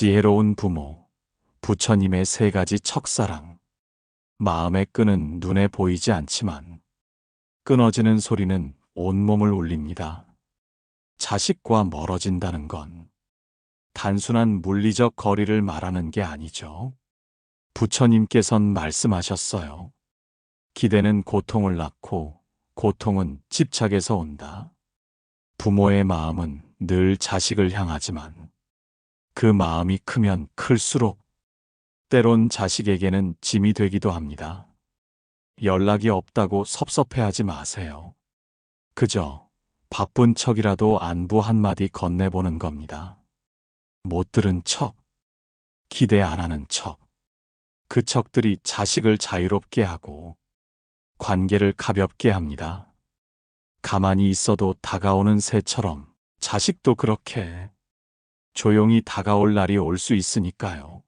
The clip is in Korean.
지혜로운 부모, 부처님의 세 가지 척사랑. 마음의 끈은 눈에 보이지 않지만 끊어지는 소리는 온몸을 울립니다. 자식과 멀어진다는 건 단순한 물리적 거리를 말하는 게 아니죠. 부처님께선 말씀하셨어요. 기대는 고통을 낳고 고통은 집착에서 온다. 부모의 마음은 늘 자식을 향하지만 그 마음이 크면 클수록 때론 자식에게는 짐이 되기도 합니다. 연락이 없다고 섭섭해하지 마세요. 그저 바쁜 척이라도 안부 한마디 건네보는 겁니다. 못 들은 척, 기대 안 하는 척. 그 척들이 자식을 자유롭게 하고 관계를 가볍게 합니다. 가만히 있어도 다가오는 새처럼 자식도 그렇게 조용히 다가올 날이 올 수 있으니까요.